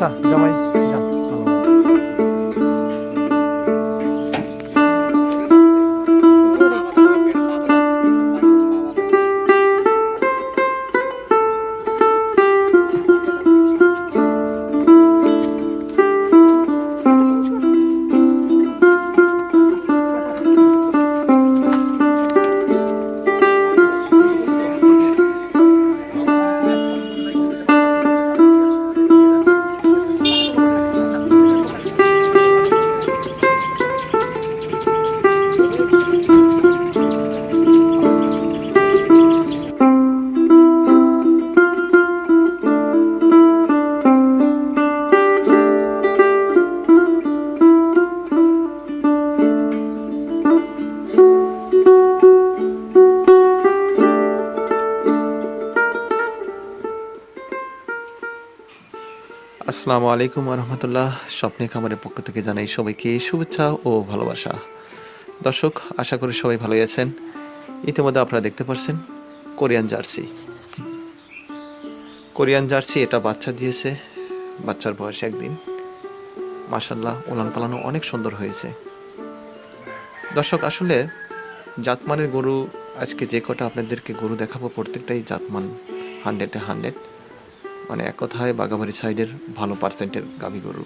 আচ্ছা জামাই। আসসালামু আলাইকুম রহমতুল্লাহ স্বপ্নে খামারের পক্ষ থেকে জানাই সবাইকে শুভেচ্ছা ও ভালোবাসা। দর্শক, আশা করি সবাই ভালোই আছেন। ইতিমধ্যে আপনারা দেখতে পাচ্ছেন কোরিয়ান জার্সি। কোরিয়ান জার্সি এটা বাচ্চা দিয়েছে, বাচ্চার বয়স একদিন। মাসাল্লাহ উলান পালানো অনেক সুন্দর হয়েছে। দর্শক, আসলে জাতমানের গরু, আজকে যে কটা আপনাদেরকে গরু দেখাবো, প্রত্যেকটাই জাতমান হান্ড্রেডে হান্ড্রেড। মানে এক কথায় বাগাবাড়ি সাইডের ভালো পার্সেন্টের গাভী গরু।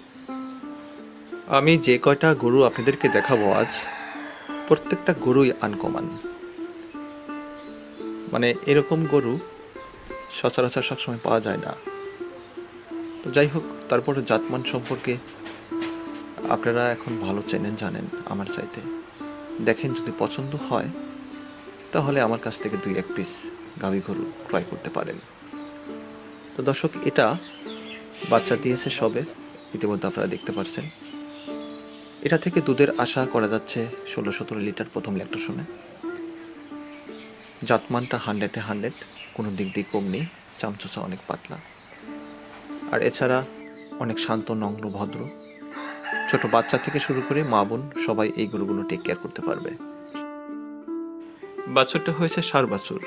আমি যে কয়টা গরু আপনাদেরকে দেখাবো আজ, প্রত্যেকটা গরুই আনকমান মানে এরকম গরু সচরাচর সবসময় পাওয়া যায় না। তো যাই হোক, তারপরে জাতমান সম্পর্কে আপনারা এখন ভালো চেনেন, জানেন আমার চাইতে। দেখেন যদি পছন্দ হয়, তাহলে আমার কাছ থেকে দুই এক পিস গাভী গরু ক্রয় করতে পারেন। তো দর্শক, এটা বাচ্চা দিয়েছে সবে, ইতিমধ্যে আপনারা দেখতে পাচ্ছেন এটা থেকে দুধের আশা করা যাচ্ছে ষোলো সতেরো লিটার প্রথম ল্যাকটেশনে জাতমানটা হান্ড্রেডে হান্ড্রেড, কোনো দিক দিয়ে কম নেই, চামচোচা অনেক পাতলা। আর এছাড়া অনেক শান্ত নগ্ন ভদ্র। ছোট বাচ্চা থেকে শুরু করে মা, বোন সবাই এই গরুগুলো টেক কেয়ার করতে পারবে। বাছুরটা হয়েছে সার বাছুর।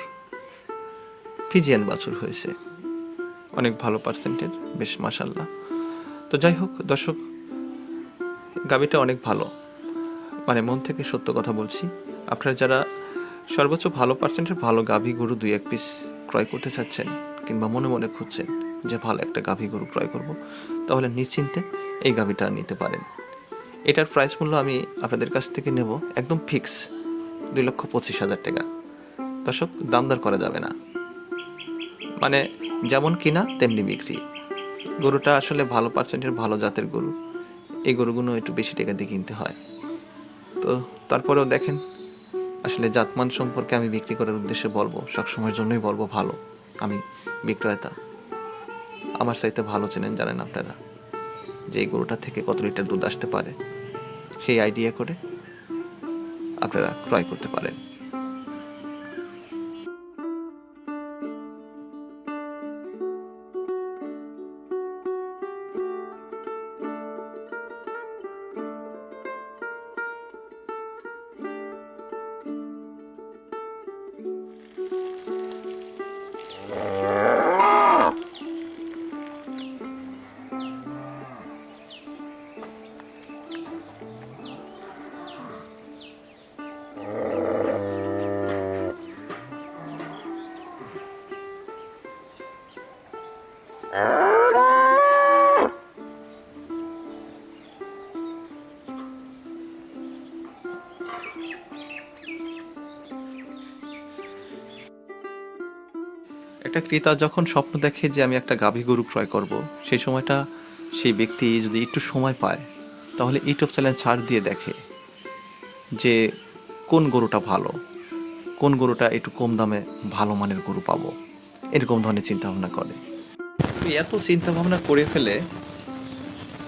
ফিজিয়ান বাছুর হয়েছে। অনেক ভালো পার্সেন্টের বেশ মাসাল্লাহ তো যাই হোক, দর্শক, গাবিটা অনেক ভালো। মানে মন থেকে সত্য কথা বলছি। আপনারা যারা সর্বোচ্চ ভালো পার্সেন্টের ভালো গাভী গরু দুই এক পিস ক্রয় করতে চাচ্ছেন কিংবা মনে মনে খুঁজছেন যে ভালো একটা গাভী গরু ক্রয় করব, তাহলে নিশ্চিন্তে এই গাভীটা নিতে পারেন। এটার প্রাইস মূল্য আমি আপনাদের কাছ থেকে নেব একদম ফিক্স দুই লক্ষ পঁচিশ হাজার টাকা। দর্শক দামদার করা যাবে না। মানে যেমন কিনা তেমনি বিক্রি। গরুটা আসলে ভালো পার্সেন্টের ভালো জাতের গরু। এই গরুগুলো একটু বেশি টাকা দিয়ে কিনতে হয়। তো তারপরেও দেখেন, আসলে জাতমান সম্পর্কে আমি বিক্রি করার উদ্দেশ্যে বলব, সবসময়ের জন্যই বলব ভালো। আমি বিক্রয়তা আমার চাইতে ভালো চেনেন জানেন আপনারা, যে এই গরুটা থেকে কত লিটার দুধ আসতে পারে। সেই আইডিয়া করে আপনারা ক্রয় করতে পারেন। একটা ক্রেতা যখন স্বপ্ন দেখে যে আমি একটা গাভী গরু ক্রয় করব সেই সময়টা সেই ব্যক্তি যদি একটু সময় পায়, তাহলে ইউটিউব চ্যানেল ছাড় দিয়ে দেখে যে কোন গরুটা ভালো, কোন গরুটা একটু কম দামে ভালো মানের গরু পাবো, এরকম ধরনের চিন্তা ভাবনা করে এত চিন্তা ভাবনা করে ফেলে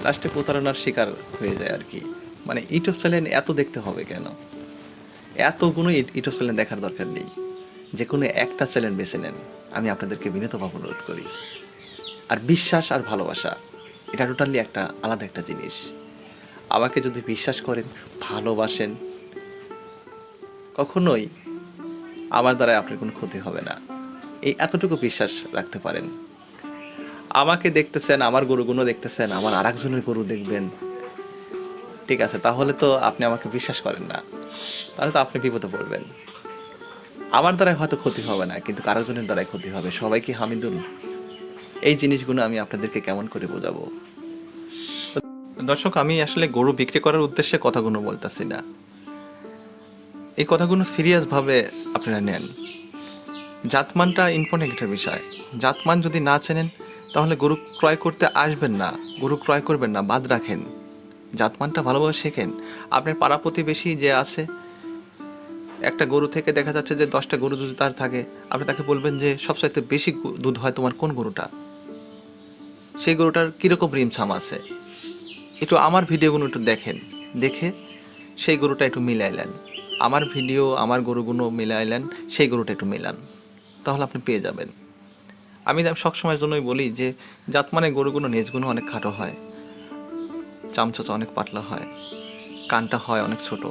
লাস্টে প্রতারণার শিকার হয়ে যায় আর কি। মানে ইউটিউব চ্যানেল এত দেখতে হবে কেন? এতগুলো ইউটিউব চ্যানেল দেখার দরকার নেই। যে কোনো একটা চ্যানেল বেছে নেন। আমি আপনাদেরকে বিনীতভাবে অনুরোধ করি। আর বিশ্বাস আর ভালোবাসা, এটা টোটালি একটা আলাদা একটা জিনিস। আমাকে যদি বিশ্বাস করেন, ভালোবাসেন, কখনোই আমার দ্বারা আপনার কোনো ক্ষতি হবে না। এই এতটুকু বিশ্বাস রাখতে পারেন। আমাকে দেখতেছেন, আমার গরুগুলো দেখতেছেন, আমার আরেকজনের গরু দেখবেন। ঠিক আছে, তাহলে তো আপনি আমাকে বিশ্বাস করেন না। তাহলে তো আপনি বিপদে পড়বেন। আমার দ্বারাই হয়তো ক্ষতি হবে না, কিন্তু কারোজনের দ্বারাই ক্ষতি হবে। সবাই কি হামিদুল এই জিনিসগুলো আমি আপনাদেরকে কেমন করে বোঝাবো? দর্শক, আমি আসলে গরু বিক্রি করার উদ্দেশ্যে কথাগুলো বলতেছি না। এই কথাগুলো সিরিয়াসভাবে আপনারা নেন। জাতমানটা ইম্পর্টেন্ট একটা বিষয়। জাতমান যদি না চেনেন, তাহলে গরু ক্রয় করতে আসবেন না, গরু ক্রয় করবেন না, বাদ রাখেন। জাতমানটা ভালোভাবে শেখেন। আপনার পাড়া প্রতিবেশী যে আছে একটা গরু থেকে দেখা যাচ্ছে যে দশটা গরু যদি তার থাকে, আপনি তাকে বলবেন যে সবচাইতে বেশি দুধ হয় তোমার কোন গরুটা? সেই গরুটার কীরকম রিমছাম আছে? একটু আমার ভিডিওগুলো একটু দেখেন। দেখে সেই গরুটা একটু মিলাইলেন। আমার ভিডিও, আমার গরুগুলো মিলাইলেন, সেই গরুটা একটু মিলান। তাহলে আপনি পেয়ে যাবেন। আমি সবসময়ের জন্যই বলি যে জাতমানে গরুগুলো নেজগুলো অনেক খাটো হয়। চামচা অনেক পাতলা হয়। কানটা হয় অনেক ছোট।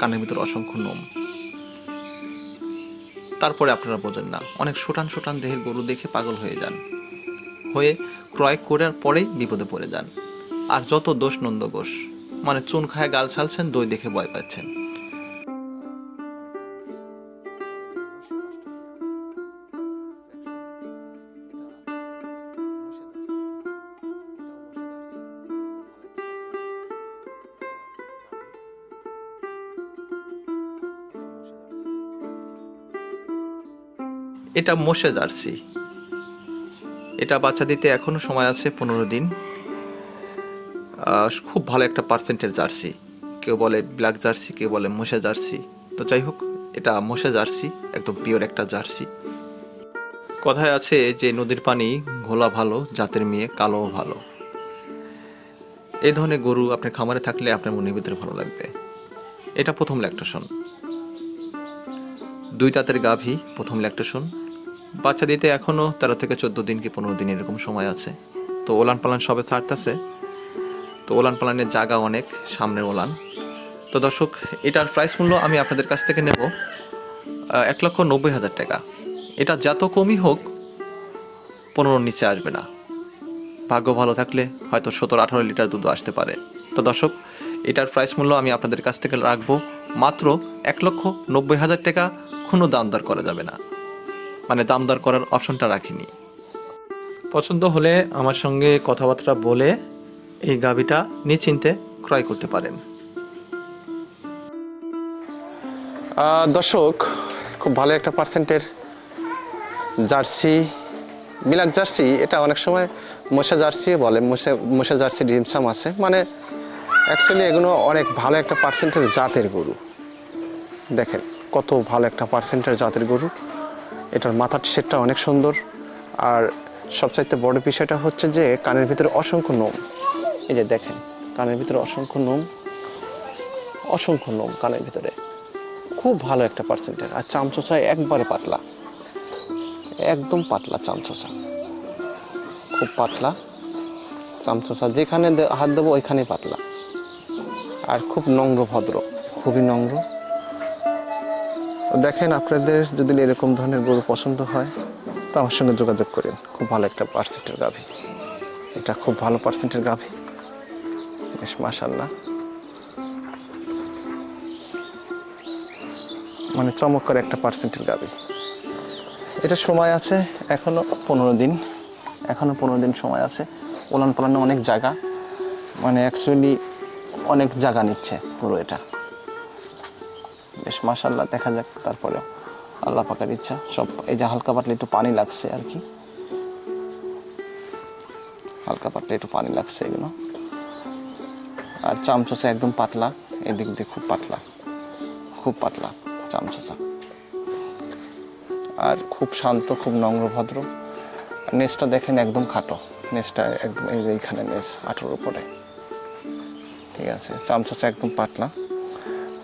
কানের ভিতর অসংখ্য নোম। তারপরে আপনারা বোঝেন না। অনেক শোটান শোটান দেহের গরু দেখে পাগল হয়ে যান। হয়ে ক্রয় করার পরেই বিপদে পড়ে যান। আর যত দোষ নন্দ ঘোষ মানে চুন খায় গাল ছালছেন, দই দেখে ভয় পাচ্ছেন। এটা মোশে জার্সি। এটা বাচ্চা দিতে এখনও সময় আছে পনেরো দিন। খুব ভালো একটা পার্সেন্টের জার্সি। কেউ বলে ব্ল্যাক জার্সি, কেউ বলে মোশে জার্সি। তো যাই হোক, এটা মোশে জার্সি, একদম পিওর একটা জার্সি। কথায় আছে যে নদীর পানি ঘোলা ভালো, জাতের মেয়ে কালোও ভালো। এই ধরনের গরু আপনার খামারে থাকলে আপনার মনের ভিতরে ভালো লাগবে। এটা প্রথম ল্যাকটেশন দুই দাঁতের গাভী, প্রথম ল্যাকটেশন বাচ্চা দিতে এখনও তেরো থেকে চোদ্দ দিন কি পনেরো দিন এরকম সময় আছে। তো ওলান পালান সবে ছাড়তেছে। তো ওলান পালানের জায়গা অনেক, সামনের ওলান। তো দর্শক, এটার প্রাইস মূল্য আমি আপনাদের কাছ থেকে নেব এক লক্ষ নব্বই হাজার টাকা। এটা যত কমই হোক, পনেরোর নিচে আসবে না। ভাগ্য ভালো থাকলে হয়তো সতেরো আঠারো লিটার দুধ আসতে পারে। তো দর্শক, এটার প্রাইস মূল্য আমি আপনাদের কাছ থেকে রাখব। মাত্র এক লক্ষ নব্বই হাজার টাকা, কোনো দাম দর করা যাবে না। মানে দাম দর করার অপশনটা রাখিনি। পছন্দ হলে আমার সঙ্গে কথাবার্তা বলে এই গাভিটা নিশ্চিন্তে ক্রয় করতে পারেন। দর্শক খুব ভালো একটা পার্সেন্টের জার্সি মিলাক জার্সি এটা অনেক সময় মশা জার্সি বলে মশা মশা জার্সি ডিমসাম আছে। মানে অ্যাকচুয়ালি এগুলো অনেক ভালো একটা পার্সেন্টের জাতের গরু। দেখেন কত ভালো একটা পার্সেন্টের জাতের গরু। এটার মাথার শেডটা অনেক সুন্দর। আর সবচাইতে বড় বিষয়টা হচ্ছে যে, কানের ভিতরে অসংখ্য নোম। এই যে দেখেন, কানের ভিতরে অসংখ্য নোম অসংখ্য নোম কানের ভিতরে। খুব ভালো একটা পার্সেন্টেজ আর চামচোচা একবারে পাতলা। একদম পাতলা চামচোচা। খুব পাতলা। চামচোচা যেখানে হাত দেবো ওইখানেই পাতলা। আর খুব নম্র ভদ্র। খুবই নম্র। তো দেখেন, আপনাদের যদি এরকম ধরনের গরু পছন্দ হয়, তো আমার সঙ্গে যোগাযোগ করেন। খুব ভালো একটা পার্সেন্টের গাভী। এটা খুব ভালো পার্সেন্টের গাভী। বেশ মাসাল্লাহ মানে চমৎকার একটা পার্সেন্টের গাবি এটা সময় আছে এখনও পনেরো দিন। এখনও পনেরো দিন সময় আছে। ওলান পোলানো অনেক জায়গা। মানে অ্যাকচুয়ালি অনেক জায়গা নিচ্ছে পুরো এটা। মাসাল্লাহ দেখা যাক তারপরে আল্লাহ পাকার ইচ্ছা, সব এই যে হালকা পাতলা একটু পানি লাগছে আর কি। হালকা পাতলা একটু পানি লাগছে এগুলো। আর চামচোচা একদম পাতলা, এদিক দিয়ে খুব পাতলা। খুব পাতলা চামচোচা। আর খুব শান্ত, খুব নম্র ভদ্র নেসটা দেখেন একদম খাটো। নেসটা একদম এইখানে নেস, আঠোর উপরে। ঠিক আছে, চামচোচা একদম পাতলা।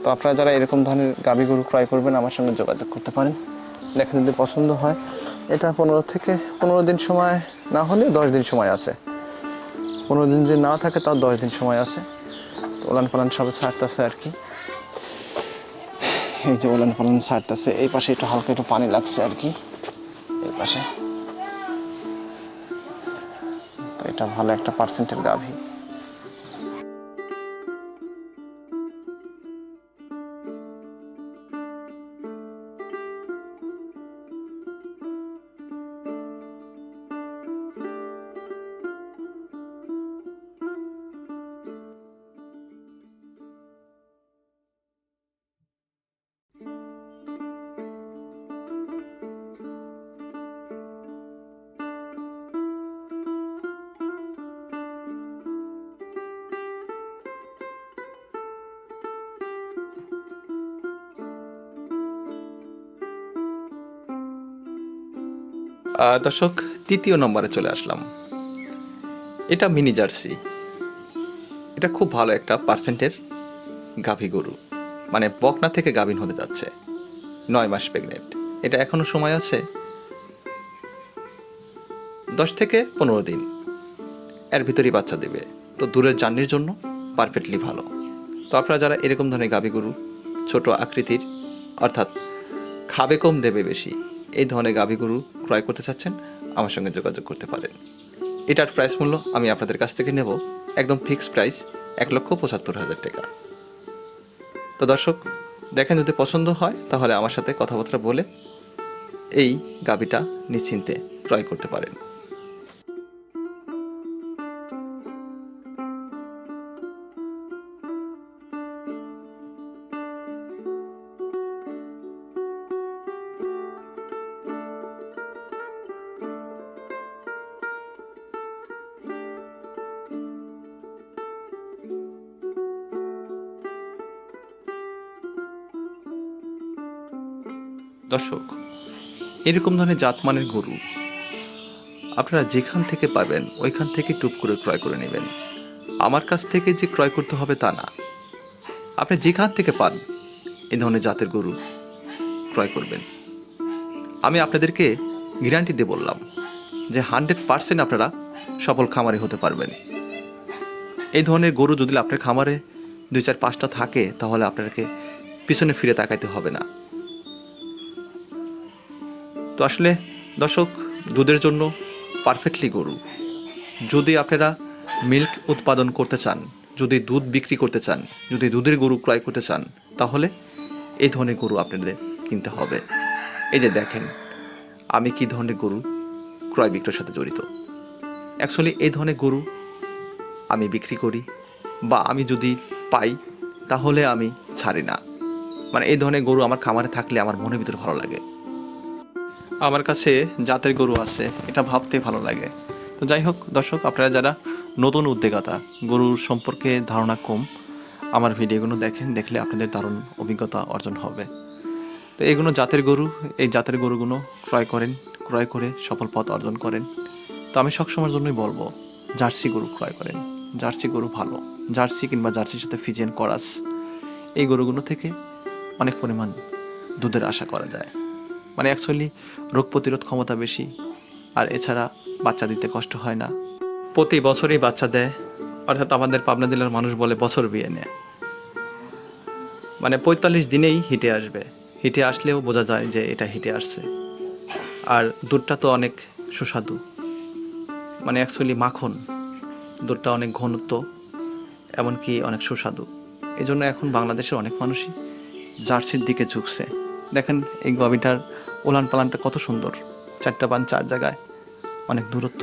তো আপনারা যারা এরকম ধরনের গাভী গরু ক্রয় করবেন, আমার সঙ্গে যোগাযোগ করতে পারেন। দেখেন যদি পছন্দ হয়, এটা পনেরো থেকে পনেরো দিন সময় না হলে দশ দিন সময় আছে। পনেরো দিন যদি না থাকে, তাও দশ দিন সময় আছে। তো ওলান পালান সবে ছাড়তেছে আর কি। এই যে ওলান পালান ছাড়তেছে, এই পাশে একটু হালকা একটু পানি লাগছে আর কি। এই পাশে। তো এটা ভালো একটা পার্সেন্টের গাভী। দর্শক, তৃতীয় নম্বরে চলে আসলাম। এটা মিনি জার্সি। এটা খুব ভালো একটা পার্সেন্টের গাভী গরু। মানে বকনা থেকে গাভীন হতে যাচ্ছে। নয় মাস প্রেগনেন্ট এটা এখনও সময় আছে? দশ থেকে পনেরো দিন। এর ভিতরেই বাচ্চা দেবে। তো দূরের জার্নির জন্য পারফেক্টলি ভালো। তো আপনারা যারা এরকম ধরনের গাভী গরু ছোট আকৃতির, অর্থাৎ খাবে কম দেবে বেশি এই ধরনের গাভী গরু ক্রয় করতে চাচ্ছেন, আমার সঙ্গে যোগাযোগ করতে পারেন। এটার প্রাইস মূল্য আমি আপনাদের কাছ থেকে নেব, একদম ফিক্সড প্রাইস এক লক্ষ পঁচাত্তর হাজার টাকা। তো দর্শক, দেখেন যদি পছন্দ হয়, তাহলে আমার সাথে কথাবার্তা বলে এই গাভীটা নিশ্চিন্তে ক্রয় করতে পারেন। দর্শক, এরকম ধরনের জাতমানের গরু আপনারা যেখান থেকে পাবেন, ওইখান থেকে টুপ করে ক্রয় করে নেবেন। আমার কাছ থেকে যে ক্রয় করতে হবে তা না। আপনি যেখান থেকে পান এই ধরনের জাতের গরু ক্রয় করবেন। আমি আপনাদেরকে গ্যারান্টি দিয়ে বললাম যে হান্ড্রেড পার্সেন্ট আপনারা সফল খামারে হতে পারবেন। এই ধরনের গরু যদি আপনার খামারে দুই চার পাঁচটা থাকে, তাহলে আপনাকে পিছনে ফিরে তাকাইতে হবে না। তো আসলে দর্শক, দুধের জন্য পারফেক্টলি গরু। যদি আপনারা মিল্ক উৎপাদন করতে চান, যদি দুধ বিক্রি করতে চান, যদি দুধের গরু ক্রয় করতে চান, তাহলে এই ধরনের গরু আপনাদের কিনতে হবে। এই যে দেখেন, আমি কি ধরনের গরু ক্রয় বিক্রয়ের সাথে জড়িত? অ্যাকচুয়ালি এই ধরনের গরু আমি বিক্রি করি বা আমি যদি পাই, তাহলে আমি ছাড়ি না। মানে এই ধরনের গরু আমার খামারে থাকলে আমার মনের ভিতরে ভালো লাগে। আমার কাছে জাতের গরু আছে, এটা ভাবতে ভালো লাগে। তো যাই হোক, দর্শক, আপনারা যারা নতুন উদ্যোগতা গরুর সম্পর্কে ধারণা কম, আমার ভিডিওগুলো দেখেন, দেখলে আপনাদের দারুণ অভিজ্ঞতা অর্জন হবে। তো এগুলো জাতের গরু, এই জাতের গরুগুলো ক্রয় করেন, ক্রয় করে সফল পথ অর্জন করেন। তো আমি সবসময়ের জন্যই বলব, জার্সি গরু ক্রয় করেন। জার্সি গরু ভালো। জার্সি কিংবা জার্সির সাথে ফিজেন করাস, এই গরুগুলো থেকে অনেক পরিমাণ দুধের আশা করা যায়। মানে অ্যাকচুয়ালি রোগ প্রতিরোধ ক্ষমতা বেশি, আর এছাড়া বাচ্চা দিতে কষ্ট হয় না। প্রতি বছরই বাচ্চা দেয়, অর্থাৎ আমাদের পাবনা জেলার মানুষ বলে বছর বিয়ে নেয়। মানে পঁয়তাল্লিশ দিনেই হিটে আসবে। হিটে আসলেও বোঝা যায় যে এটা হিটে আসছে। আর দুধটা তো অনেক সুস্বাদু। মানে অ্যাকচুয়ালি মাখন, দুধটা অনেক ঘনত্ব, এমনকি অনেক সুস্বাদু। এই জন্য এখন বাংলাদেশের অনেক মানুষই জার্সির দিকে ঝুঁকছে। দেখেন এই গবিটার ওলান পালানটা কত সুন্দর। চারটা পান চার জায়গায়। অনেক দূরত্ব।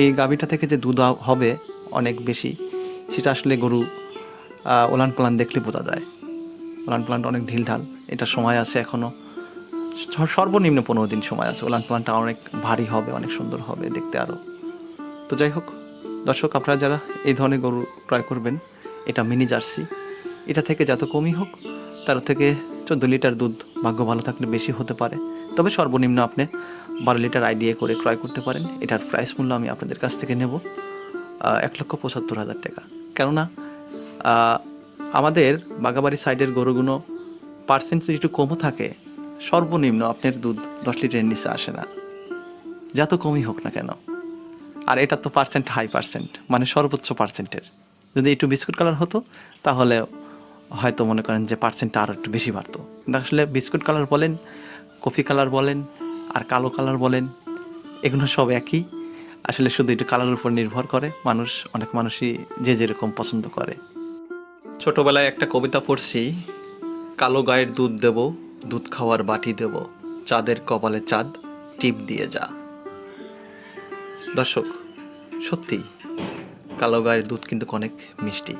এই গাভীটা থেকে যে দুধ হবে অনেক বেশি, সেটা আসলে গরু ওলান পালান দেখলে বোঝা যায়। ওলান পালানটা অনেক ঢিলঢাল। এটা সময় আছে এখনও সর্বনিম্ন পনেরো দিন সময় আছে। ওলান পালানটা অনেক ভারী হবে, অনেক সুন্দর হবে দেখতে আরও তো যাই হোক, দর্শক, আপনারা যারা এই ধরনের গরু ক্রয় করবেন, এটা মিনি জার্সি। এটা থেকে যত কমই হোক, তার থেকে চোদ্দ লিটার দুধ ভাগ্য ভালো থাকলে বেশি হতে পারে। তবে সর্বনিম্ন আপনি বারো লিটার আইডিয়া করে ক্রয় করতে পারেন। এটার প্রাইস মূল্য আমি আপনাদের কাছ থেকে নেব এক লক্ষ পঁচাত্তর হাজার টাকা। কেননা আমাদের বাগাবাড়ি সাইডের গরুগুলো পার্সেন্টেজ একটু কমও থাকে, সর্বনিম্ন আপনার দুধ দশ লিটারের নিচে আসে না। যত কমই হোক না কেন। আর এটা তো পার্সেন্ট হাই পার্সেন্ট মানে সর্বোচ্চ পার্সেন্টের যদি একটু বিস্কুট কালার হতো, তাহলে হয়তো মনে করেন যে পার্সেন্টটা আরও একটু বেশি বাড়তো। আসলে বিস্কুট কালার বলেন কফি কালার বলেন আর কালো কালার বলেন, এগুলো সব একই। আসলে শুধু একটু কালারের উপর নির্ভর করে, মানুষ, অনেক মানুষই যে যেরকম পছন্দ করে। ছোটবেলায় একটা কবিতা পড়ছি, কালো গায়ের দুধ দেব, দুধ খাওয়ার বাটি দেব, চাঁদের কপালে চাঁদ, টিপ দিয়ে যা। দর্শক, সত্যি, কালো গায়ের দুধ কিন্তু অনেক মিষ্টি।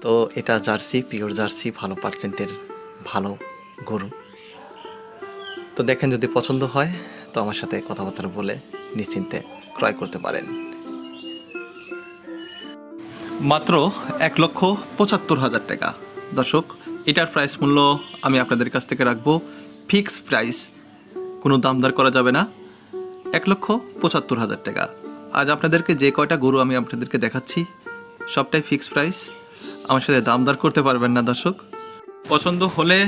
তো এটা জার্সি, পিওর জার্সি, ভালো পার্সেন্টের ভালো গরু। তো দেখেন যদি পছন্দ হয়, তো আমার সাথে কথাবার্তা বলে নিশ্চিন্তে ক্রয় করতে পারেন। মাত্র এক লক্ষ পঁচাত্তর হাজার টাকা। দর্শক, এটার প্রাইস মূল্য আমি আপনাদের কাছ থেকে রাখব। ফিক্স প্রাইস কোনো দাম দর করা যাবে না। এক লক্ষ পঁচাত্তর হাজার টাকা। আজ আপনাদেরকে যে কয়টা গরু আমি আপনাদেরকে দেখাচ্ছি, সবটাই ফিক্স প্রাইস আমার সাথে দাম দর করতে পারবেন না, দর্শক। পছন্দ হলে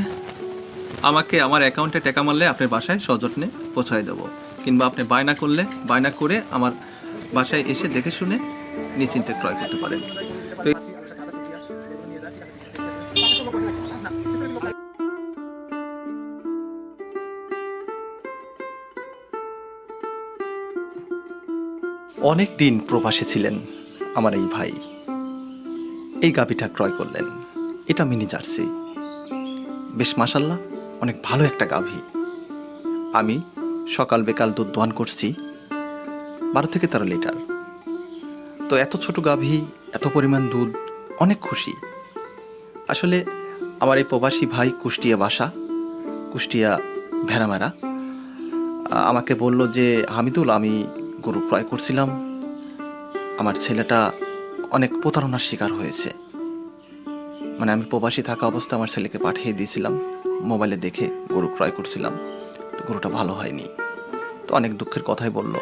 আমাকে আমার অ্যাকাউন্টে টাকা মারলে আপনার বাসায় সযত্নে পৌঁছায় দেবো। কিংবা আপনি বায়না করলে, বায়না করে আমার বাসায় এসে দেখে শুনে নিশ্চিন্তে ক্রয় করতে পারেন। অনেক দিন প্রবাসে ছিলেন আমার এই ভাই। এই গাভিটা ক্রয় করলেন। এটা মিনি জার্সি। বেশ মাসাল্লাহ অনেক ভালো একটা গাভী। আমি সকাল বেকাল দুধ দোয়ান করছি, বারো থেকে তেরো লিটার। তো এত ছোট গাভী, এত পরিমাণ দুধ, অনেক খুশি। আসলে আমার এই প্রবাসী ভাই কুষ্টিয়া বাসা, কুষ্টিয়া ভেড়ামেরা, আমাকে বলল যে, হামিদুল, আমি গরু ক্রয় করছিলাম। আমার ছেলেটা অনেক প্রতারণার শিকার হয়েছে। মানে আমি প্রবাসী থাকা অবস্থা আমার ছেলেকে পাঠিয়ে দিয়েছিলাম। মোবাইলে দেখে গরু ক্রয় করছিলাম। তো গরুটা ভালো হয়নি। তো অনেক দুঃখের কথাই বলল।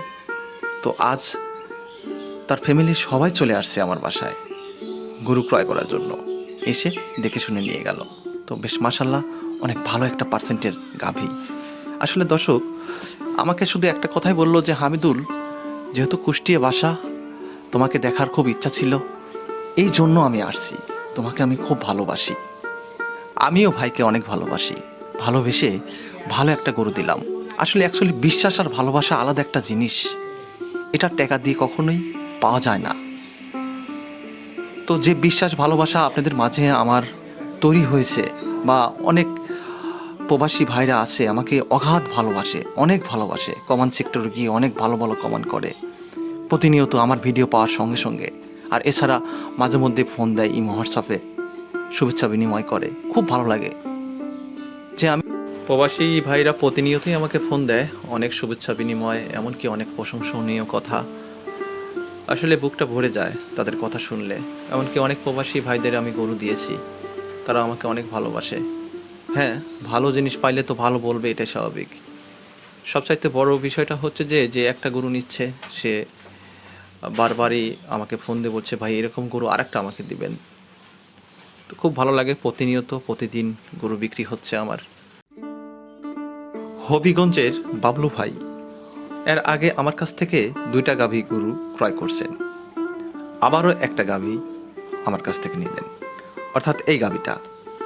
তো আজ তার ফ্যামিলির সবাই চলে আসছে আমার বাসায় গরু ক্রয় করার জন্য। এসে দেখে শুনে নিয়ে গেল। তো বেশ মাসাল্লাহ অনেক ভালো একটা পার্সেন্টের গাভী। আসলে দর্শক, আমাকে শুধু একটা কথাই বলল যে, হামিদুল, যেহেতু কুষ্টিয়া বাসা, তোমাকে দেখার খুব ইচ্ছা ছিল, এই জন্য আমি আসছি। তোমাকে আমি খুব ভালোবাসি। আমিও ভাইকে অনেক ভালোবাসি। ভালোবেসে ভালো একটা গরু দিলাম। আসলে অ্যাকচুয়ালি বিশ্বাস আর ভালোবাসা আলাদা একটা জিনিস। এটা টাকা দিয়ে কখনোই পাওয়া যায় না। তো যে বিশ্বাস, ভালোবাসা আপনাদের মাঝে আমার তৈরি হয়েছে বা অনেক প্রবাসী ভাইরা আছে, আমাকে অগাধ ভালোবাসে, অনেক ভালোবাসে। কমান সেক্টরে গিয়ে অনেক ভালো ভালো কমান করে। প্রতিনিয়ত আমার ভিডিও পাওয়ার সঙ্গে সঙ্গে। আর এছাড়া মাঝে মধ্যে ফোন দেয় ইমো, হোয়াটসঅ্যাপে শুভেচ্ছা বিনিময় করে। খুব ভালো লাগে। যে আমি প্রবাসী ভাইরা প্রতিনিয়তই আমাকে ফোন দেয়। অনেক শুভেচ্ছা বিনিময়, এমনকি অনেক প্রশংসনীয় কথা। আসলে বুকটা ভরে যায় তাদের কথা শুনলে। এমনকি অনেক প্রবাসী ভাইদের আমি গরু দিয়েছি। তারা আমাকে অনেক ভালোবাসে। হ্যাঁ ভালো জিনিস পাইলে তো ভালো বলবে, এটাই স্বাভাবিক। সবচাইতে বড় বিষয়টা হচ্ছে যে যে একটা গরু নিচ্ছে, সে বারবারই আমাকে ফোন দিয়ে বলছে, ভাই, এরকম গরু আরেকটা আমাকে দিবেন। তো খুব ভালো লাগে, প্রতিনিয়ত প্রতিদিন গরু বিক্রি হচ্ছে আমার। হবিগঞ্জের বাবলু ভাই এর আগে আমার কাছ থেকে দুইটা গাভী গরু ক্রয় করছেন। আবারও একটা গাভী আমার কাছ থেকে নিলেন। অর্থাৎ এই গাভীটা।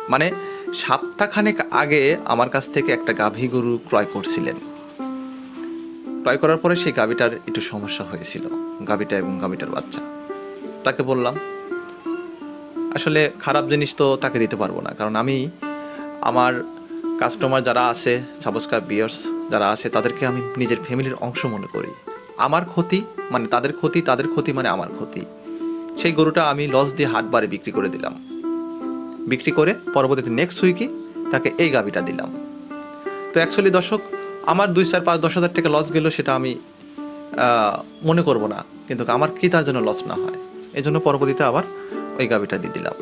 মানে সপ্তাহখানেক আগে আমার কাছ থেকে একটা গাভী গরু ক্রয় করছিলেন। ক্রয় করার পরে সেই গাভীটার একটু সমস্যা হয়েছিল। গাভীটা এবং গাভীটার বাচ্চা। তাকে বললাম, আসলে খারাপ জিনিস তো তাকে দিতে পারব না। কারণ আমি, আমার কাস্টমার যারা আছে সাবস্ক্রাইব বিয়ার্স যারা আছে, তাদেরকে আমি নিজের ফ্যামিলির অংশ মনে করি। আমার ক্ষতি মানে তাদের ক্ষতি তাদের ক্ষতি মানে আমার ক্ষতি। সেই গরুটা আমি লস দিয়ে হাট বারে বিক্রি করে দিলাম। বিক্রি করে পরবর্তীতে নেক্সট উইকই তাকে এই গাভিটা দিলাম। তো অ্যাকচুয়ালি দর্শক, আমার দুই চার পাঁচ দশ হাজার টাকা লস গেল সেটা আমি মনে করব না। কিন্তু আমার কি তার জন্য লস না হয়? এই জন্য পরবর্তীতে আবার ওই গাভিটা দিয়ে দিলাম।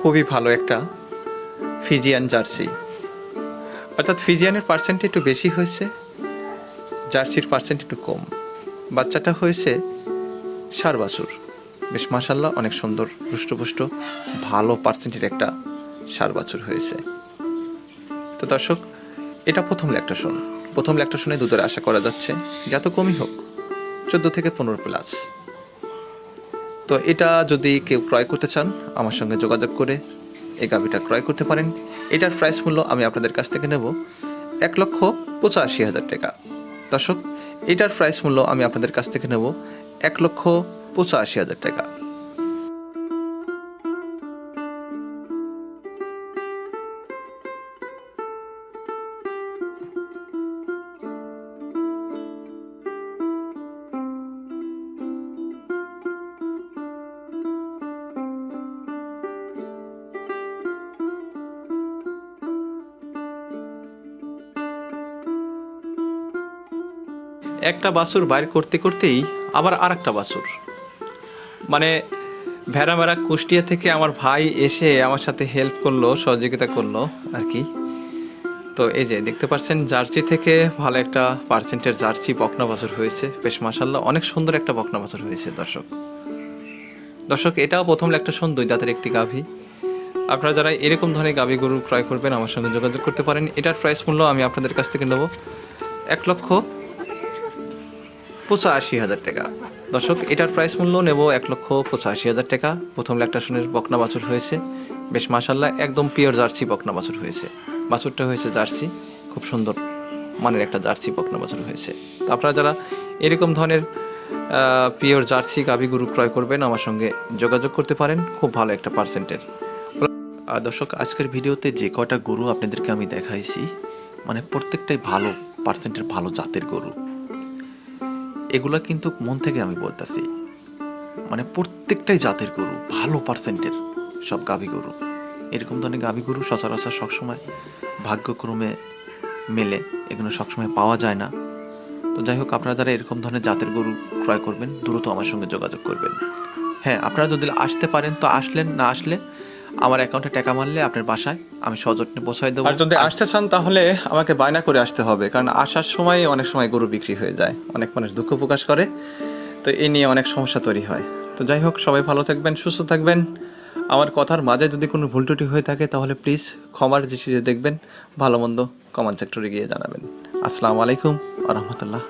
খুবই ভালো একটা ফিজিয়ান জার্সি। অর্থাৎ ফিজিয়ানের পার্সেন্ট একটু বেশি হয়েছে, জার্সির পার্সেন্ট একটু কম। বাচ্চাটা হয়েছে সার বাছুর বেশ মাসাল্লাহ অনেক সুন্দর পুষ্ট ভালো পার্সেন্টের একটা সার বাছুর হয়েছে। তো তো দর্শক, এটা প্রথম ল্যাকটেশন প্রথম ল্যাকটেশনে দুধের আশা করা যাচ্ছে যত কমই হোক, চোদ্দ থেকে পনেরো প্লাস তো এটা যদি কেউ ক্রয় করতে চান, আমার সঙ্গে যোগাযোগ করে এই গাভিটা ক্রয় করতে পারেন। এটার প্রাইস মূল্য আমি আপনাদের কাছ থেকে নেব এক লক্ষ পঁচাশি হাজার টাকা। দর্শক, এটার প্রাইস মূল্য আমি আপনাদের কাছ থেকে নেব এক লক্ষ পঁচাশি হাজার টাকা। একটা বাছুর বাইর করতে করতেই আবার আর একটা বাছুর। মানে ভেড়া ভেড়া কুষ্টিয়া থেকে আমার ভাই এসে আমার সাথে হেল্প করল, সহযোগিতা করল আর কি। তো এই যে, দেখতে পাচ্ছেন, জার্সি থেকে ভালো একটা পার্সেন্টের জার্সি বকনা বাছুর হয়েছে। বেশ মাসাল্লাহ অনেক সুন্দর একটা বকনা বাছুর হয়েছে, দর্শক। দর্শক, এটাও প্রথম একটা শোন দুই দাঁতের একটি গাভী। আপনারা যারা এরকম ধরনের গাভী গরু ক্রয় করবেন, আমার সঙ্গে যোগাযোগ করতে পারেন। এটার প্রাইস মূল্য আমি আপনাদের কাছ থেকে নেব। এক লক্ষ পঁচাশি হাজার টাকা। দর্শক, এটার প্রাইস মূল্য নেব এক লক্ষ পঁচাশি হাজার টাকা। প্রথম ল্যাকটাশনের বকনা বাছুর হয়েছে। বেশ মাসাল্লাহ একদম পিওর জার্সি বকনা বাছুর হয়েছে। বাছুরটা হয়েছে জার্সি, খুব সুন্দর মানের একটা জার্সি বকনা বাছুর হয়েছে। তো আপনারা যারা এরকম ধরনের পিওর জার্সি গাভী গরু ক্রয় করবেন, আমার সঙ্গে যোগাযোগ করতে পারেন। খুব ভালো একটা পার্সেন্টের দর্শক, আজকের ভিডিওতে যে কয়টা গরু আপনাদেরকে আমি দেখাইছি মানে প্রত্যেকটাই ভালো পার্সেন্টের ভালো জাতের গরু। এগুলা কিন্তু মন থেকে আমি বলতেছি মানে প্রত্যেকটাই জাতের গরু, ভালো পার্সেন্টের সব গাভী গরু। এরকম ধরনের গাভী গরু সচরাচর সবসময় ভাগ্যক্রমে মেলে, এগুলো সবসময় পাওয়া যায় না। তো যাই হোক, আপনারা যারা এরকম ধরনের জাতের গরু ক্রয় করবেন, দ্রুত আমার সঙ্গে যোগাযোগ করবেন। হ্যাঁ আপনারা যদি আসতে পারেন, তো আসলেন, না আসলে আমার অ্যাকাউন্টে টাকা মারলে আপনার বাসায় আমি সযত্নে পৌঁছায় দেবো। আর যদি আসতে চান তাহলে আমাকে বায়না করে আসতে হবে কারণ আসার সময় অনেক সময় গরু বিক্রি হয়ে যায় অনেক মানুষ দুঃখ প্রকাশ করে তো এই নিয়ে অনেক সমস্যা তৈরি হয়। তো যাই হোক সবাই ভালো থাকবেন সুস্থ থাকবেন। আমার কথার মাঝে যদি কোনো ভুল ত্রুটি হয়ে থাকে তাহলে প্লিজ ক্ষমার দৃষ্টিতে দেখবেন ভালো মন্দ কমেন্ট সেক্টরে গিয়ে জানাবেন। আসসালামু আলাইকুম আ রহমতুল্লাহ।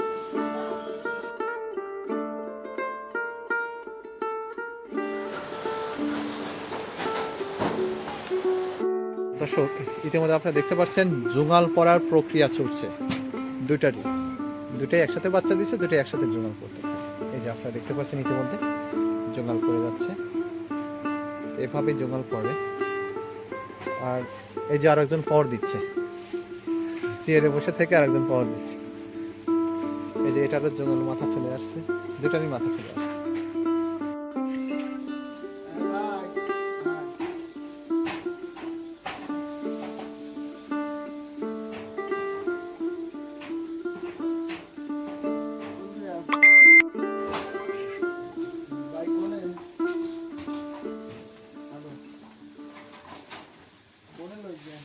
দর্শক, ইতিমধ্যে আপনারা দেখতে পাচ্ছেন, জুঙাল পড়ার প্রক্রিয়া চলছে। দুইটারই দুটাই একসাথে বাচ্চা দিচ্ছে দুটাই একসাথে জুঙাল পড়তেছে এই যে আপনারা দেখতে পাচ্ছেন ইতিমধ্যে, জুঙাল পড়ে যাচ্ছে। এভাবে জুঙাল পড়ে। আর এই যে আরেকজন পাওয়ার দিচ্ছে। চেয়ারে বসে থেকে আরেকজন পাওয়ার দিচ্ছে। এই যে এটারও জঙ্গল মাথা চলে আসছে। দুটারই মাথা চলে আসছে।